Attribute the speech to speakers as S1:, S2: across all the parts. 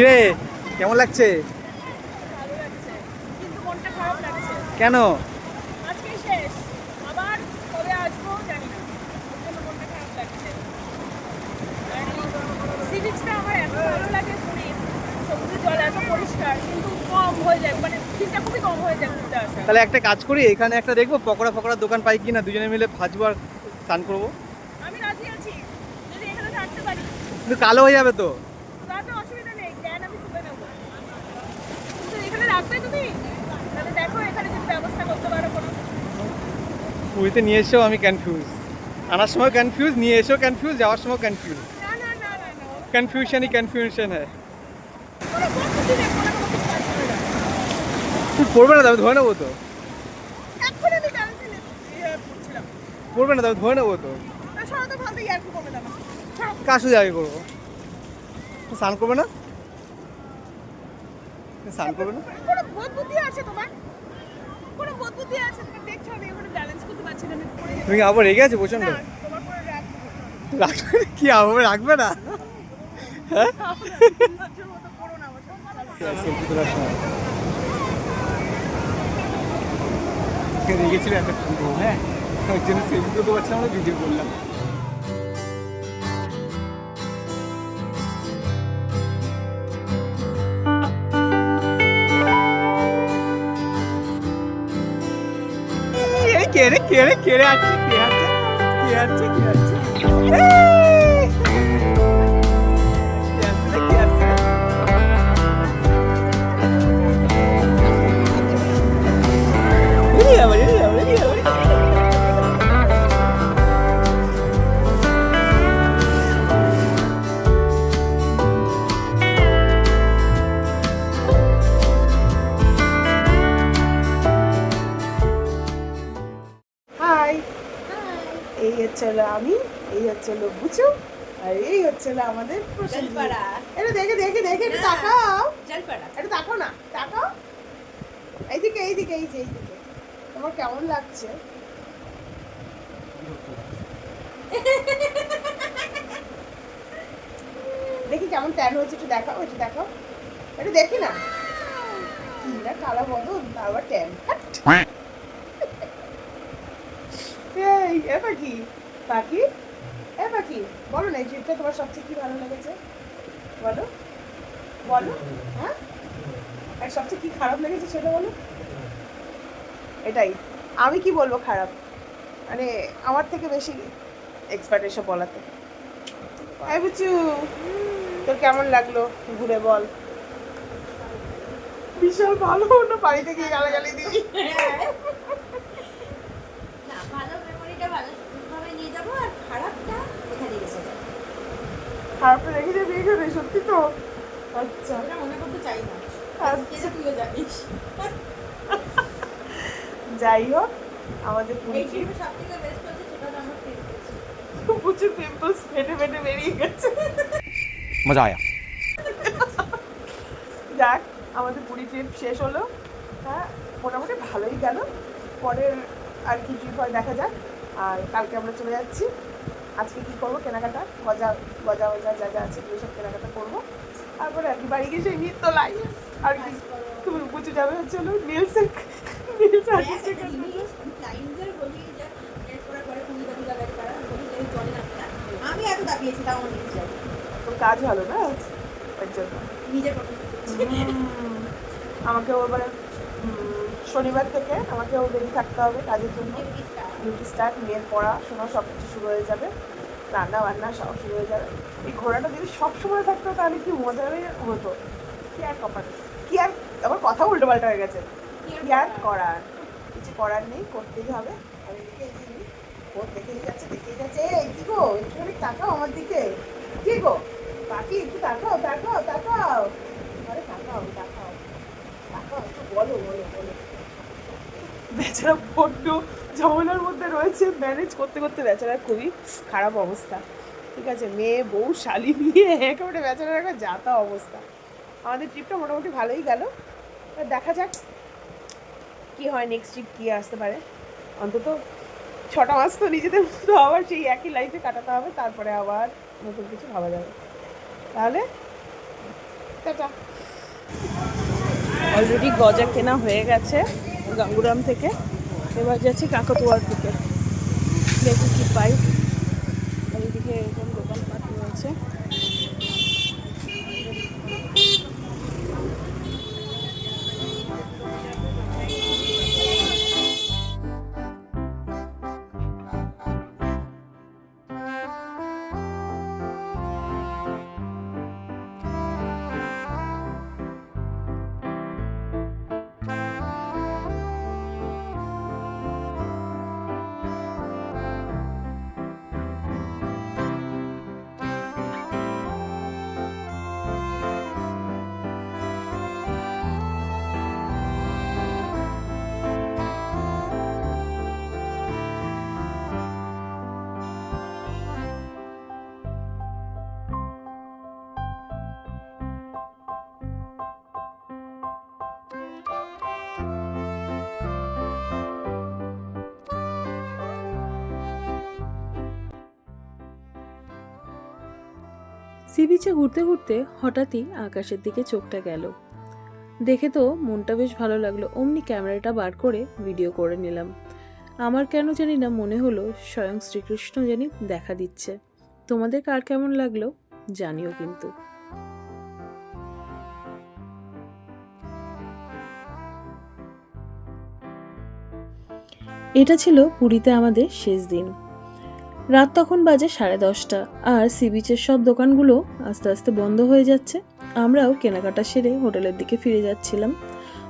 S1: কিরে? কেমন লাগছে? কেন?
S2: মানে
S1: তাহলে একটা কাজ করি এখানে একটা দেখব পকোড়া ফকোড়া দোকান পাই কিনা দুজনে মিলে ভাজবো আর স্নান করব।
S2: আমি রাজি আছি। যদি এখানে থাকতে পারি।
S1: কিন্তু কালো হয়ে যাবে তো
S2: তাতে অসুবিধা নেই জ্ঞান আমি তুলে নেব কিন্তু এখানে রাখবে তুমি তাহলে দেখো এখানে যদি ব্যবস্থা করতে পারো কোনো
S1: পুরীতে নিয়ে এসেও আমি কনফিউজ আনার সময় কনফিউজ নিয়ে এসেও কনফিউজ যাওয়ার সময় কনফিউজ কনফিউশনই কনফিউশন হ্যাঁ। তুই পড়বে না তবে ধরে নেব তো।
S2: ইয়ে
S1: পড়বে না তবে ধরে নেব তো।
S2: না সরাতে ভাবতে ইয়ার কি কমে দাও সরো
S1: কার সাথে আগে করব? স্নান করবে না? তুই স্নান করবে না?
S2: কোনো বোধ বুদ্ধি আছে তোমার? কোনো বোধ বুদ্ধি আছে? তুমি দেখছ আমি ওখানে ব্যালেন্স করতে পারছি না
S1: তুমি আবার রেগে আছো প্রচণ্ড
S2: না তোমার পরে রাগ
S1: রাখবে? কি আবার রাখবে না? হ্যাঁ?
S2: আমার
S1: সেলফি তোলার সময় রেগেছিল একটা পুরো হ্যাঁ ওই জন্য সেলফি তুলতে পারছিলাম না ভিডিও করলাম। কেড়ে কেড়ে কে রে আছে কে আছে কে আছে কে আছে?
S2: হলো আর এই হচ্ছে আমাদের এটা দেখে দেখে দেখে একটু তাকাও। তাকাও না তাকাও। এইদিকে এইদিকে এই যে এইদিকে। তোমার কেমন লাগছে? দেখি কেমন ট্যান হয়েছে একটু দেখাও একটু দেখাও। একটু দেখি না। কি না কালো বদন তারপর ট্যান এই এ পাখি। পাখি? এ পাখি বলো না, এই ট্রিপটা তোমার সবচেয়ে কি ভালো লেগেছে? বলো। বলো হ্যাঁ? আর সবচেয়ে কি খারাপ লেগেছে সেটা বলো। এটাই। আমি কি বলব খারাপ? মানে আমার থেকে বেশি এক্সপার্ট এসব বলাতে। হ্যাঁ বুচু তোর কেমন লাগল? ঘুরে বল। বিশাল ভালো না বাড়িতে গিয়ে গালাগালি দিই
S3: না ভালো মেমোরিটা ভালো ভাবে নিয়ে যাব আর খারাপটা এখানে রেখে যাব
S2: খারাপ রেখে যাবি এখানে সত্যি তো? আচ্ছা।
S3: মনে করতে চাই না।
S2: আচ্ছা।
S3: তুইও জানিস।
S2: যাই হোক আমাদের প্রচুর পিম্পলস ফেটে ফেটে বেরিয়ে গেছে।
S1: মজা আয়া।
S2: যাক আমাদের পুরী ট্রিপ শেষ হলো। হ্যাঁ মোটামুটি ভালোই গেল। পরের আর কি ট্রিপ হয় দেখা যাক। আর কালকে আমরা চলে যাচ্ছি। আজকে কি করব? কেনাকাটা গজা গজা গজা যা যা আছে এগুলো সব কেনাকাটা করব। তারপরে আর কি বাড়ি গিয়ে সেই নিত্য লাই আর কি? তুমি বুঝে যাবে হচ্ছে হলো নীলস নীলস
S3: হ্যাঁ, জিনিস, আমি এত তাও
S2: তোর কাজ ভালো না? ওর জন্য
S3: নিজের
S2: এবারে উম, শনিবার থেকে আমাকেও রেডি থাকতে হবে কাজের জন্য। ডিউটি স্টার্ট মেয়ের পড়াশোনা সব কিছু শুরু হয়ে যাবে। রান্না বান্না সব শুরু হয়ে যাবে। এই ঘোড়াটা যদি সব সময় থাকতো, তাহলে কি মজা হতো? কি আর কপাল? কি আর, আবার কথা উল্টো পাল্টা হয়ে গেছে। কি আর করার? কিছু করার নেই, করতেই হবে। আর এদিকে দেখেই যাচ্ছে দেখেই যাচ্ছে। এই কি গো? একটুখানি তাকাও আমার দিকে। কি গো? বাকি একটু তাকাও তাকাও তাকাও আরে তাকাও তাকাও তাকাও একটু বলো বলো বলো বেচারা বড্ড ঝামেলার মধ্যে রয়েছে ম্যানেজ করতে করতে বেচারার খুবই খারাপ অবস্থা। ঠিক আছে, মেয়ে, বউ, শালি নিয়ে একেবারে বেচারার একটা যাতা অবস্থা। আমাদের ট্রিপটা মোটামুটি ভালোই গেল। দেখা যাক কি হয় নেক্সট ট্রিপ কী আসতে পারে। অন্তত ছটা মাস তো নিজেদের মতো আবার সেই একই লাইফে কাটাতে হবে, তারপরে আবার নতুন কিছু ভাবা যাবে। তাহলে, টাটা। অলরেডি গজা কেনা হয়ে গেছে। গাঙ্গুরাম থেকে। এবার যাচ্ছি কাকতুয়ার থেকে দেখি কী পাই।
S4: সি বিচে ঘুরতে ঘুরতে হঠাৎই আকাশের দিকে চোখটা গেল। দেখে তো মনটা বেশ ভালো লাগল। অমনি ক্যামেরাটা বার করে ভিডিও করে নিলাম। আমার কেন জানি না মনে হলো স্বয়ং শ্রীকৃষ্ণ জানি দেখা দিচ্ছে। তোমাদের কার কেমন লাগল জানিও কিন্তু। এটা ছিল পুরীতে আমাদের শেষ দিন। রাত তখন বাজে সাড়ে দশটা, আর সি বিচের সব দোকানগুলো আস্তে আস্তে বন্ধ হয়ে যাচ্ছে। আমরাও কেনাকাটা সেরে হোটেলের দিকে ফিরে যাচ্ছিলাম।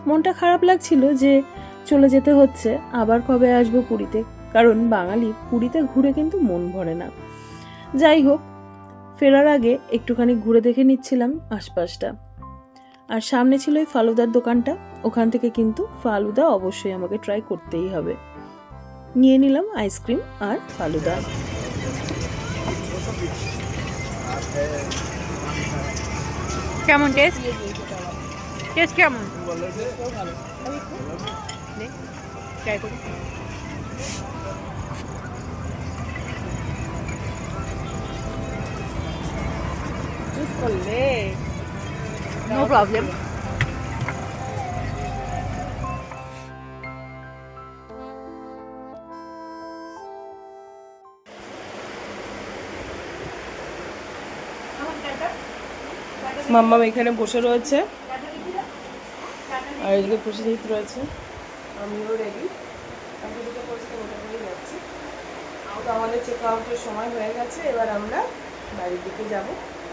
S4: মনটা খারাপ লাগছিল যে চলে যেতে হচ্ছে, আবার কবে আসব পুরীতে? কারণ বাঙালি পুরীতে ঘুরে কিন্তু মন ভরে না। যাই হোক, ফেরার আগে একটুখানি ঘুরে দেখে নিচ্ছিলাম আশপাশটা। আর সামনে ছিল ওই ফালুদার দোকানটা, ওখান থেকে কিন্তু ফালুদা অবশ্যই আমাকে ট্রাই করতেই হবে। নিয়ে নিলাম আইসক্রিম আর ফালুদা
S3: কেমন টেস্ট টেস্ট কেমন? নো প্রবলেম
S2: মাম্মাম এখানে বসে রয়েছে। আর এদিকে প্রসেজিত রয়েছে। আমিও রেডি আমি দুটো পরিষ্কার মোটা করে যাচ্ছি। তো আমাদের চেক আউটের সময় হয়ে গেছে, এবার আমরা বাড়ির দিকে যাব।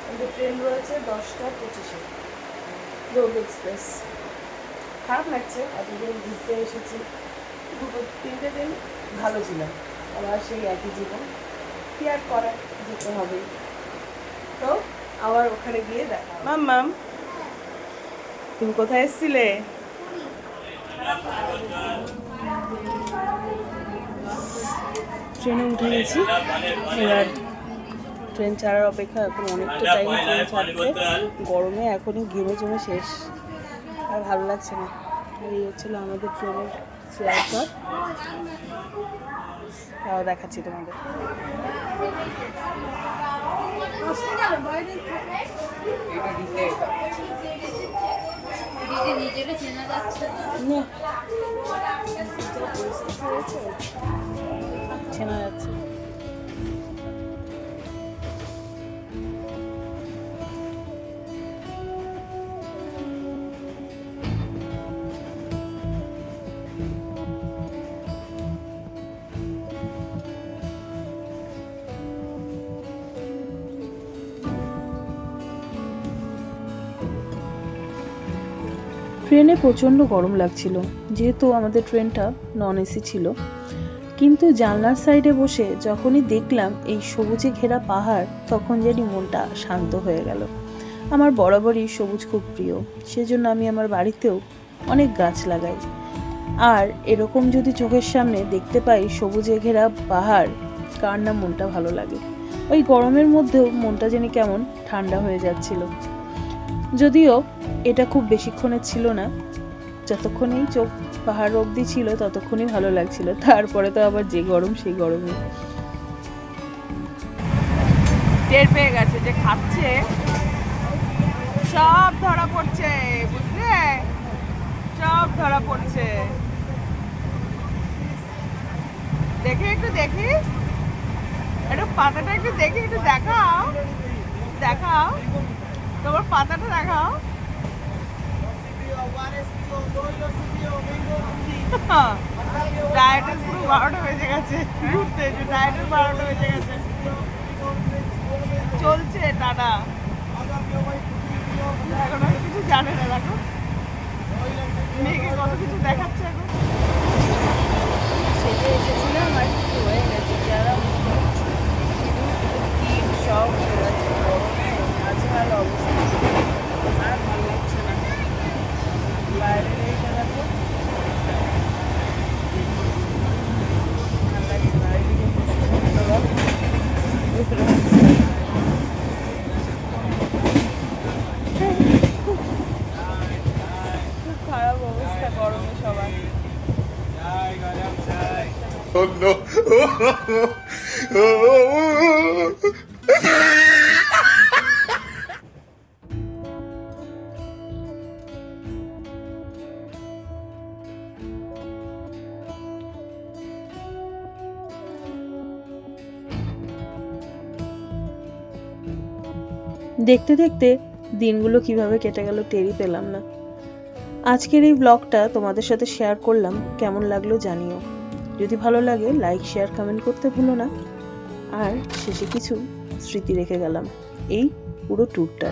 S2: আমাদের ট্রেন রয়েছে দশটা পঁচিশে। রোড এক্সপ্রেস খারাপ লাগছে, এতদিন ঘুরতে এসেছি। দুটো, তিনটে দিন ভালো ছিল। আবার সেই একই জীবন। কি আর করার, যেতে হবে তো আবার ওখানে গিয়ে দেখা মাম মাম। তুমি কোথায় এসেছিলে? ট্রেনে উঠে গেছি। এবার ট্রেন ছাড়ার অপেক্ষা এখন অনেকটা টাইম ট্রেন ছাড়তে গরমে এখনই ঘেমে জমে শেষ। আর ভালো লাগছে না। এই হচ্ছিল আমাদের ট্রেনের চেয়ার দেখাচ্ছি তোমাদের।
S3: চেনা যাচ্ছে।
S4: ট্রেনে প্রচণ্ড গরম লাগছিল, যেহেতু আমাদের ট্রেনটা নন এসি ছিল। কিন্তু জানলার সাইডে বসে যখনই দেখলাম এই সবুজে ঘেরা পাহাড়, তখন জানি মনটা শান্ত হয়ে গেল। আমার বরাবরই সবুজ খুব প্রিয়, সেজন্য আমি আমার বাড়িতেও অনেক গাছ লাগাই। আর এরকম যদি চোখের সামনে দেখতে পাই সবুজে ঘেরা পাহাড়, কার না মনটা ভালো লাগে? ওই গরমের মধ্যেও মনটা যেন কেমন ঠান্ডা হয়ে যাচ্ছিল। যদিও এটা খুব বেশিক্ষণের ছিল না। যতক্ষণেই চোখ পাহাড় অবধি ছিল, ততক্ষণই ভালো লাগছিল। তারপরে তো আবার যে গরম, সেই গরমে।
S2: টের পেয়ে গেছে যে খাচ্ছে। সব ধরা পড়ছে, বুঝলে? সব ধরা পড়ছে। দেখি একটু দেখি। একটু পাতাটা একটু দেখি, একটু দেখাও। দেখাও। তোমার পাতাটা দেখাও। বারোটা বেজে গেছে। ঘুরতে বারোটা বেজে গেছে। চলছে টানা এখন কিছু জানে না, দেখো। কত কিছু দেখাচ্ছে এখন সেটা এসেছিলাম আর কিছু হয়ে গেছে যারা টিম সব হয়ে গেছে গরমে আজকাল অবস্থা আর ভালো লাগছে না বাইরের এইটা দেখো ভালো লাগছে না এদিকে খুব খারাপ অবস্থা গরমে সবার
S5: No.
S4: দেখতে দেখতে দিনগুলো কীভাবে কেটে গেল টেরই পেলাম না আজকের এই ব্লগটা তোমাদের সাথে শেয়ার করলাম, কেমন লাগল জানিও যদি ভালো লাগে লাইক শেয়ার কমেন্ট করতে ভুলো না। আর শেষে কিছু স্মৃতি রেখে গেলাম। এই পুরো ট্যুরটার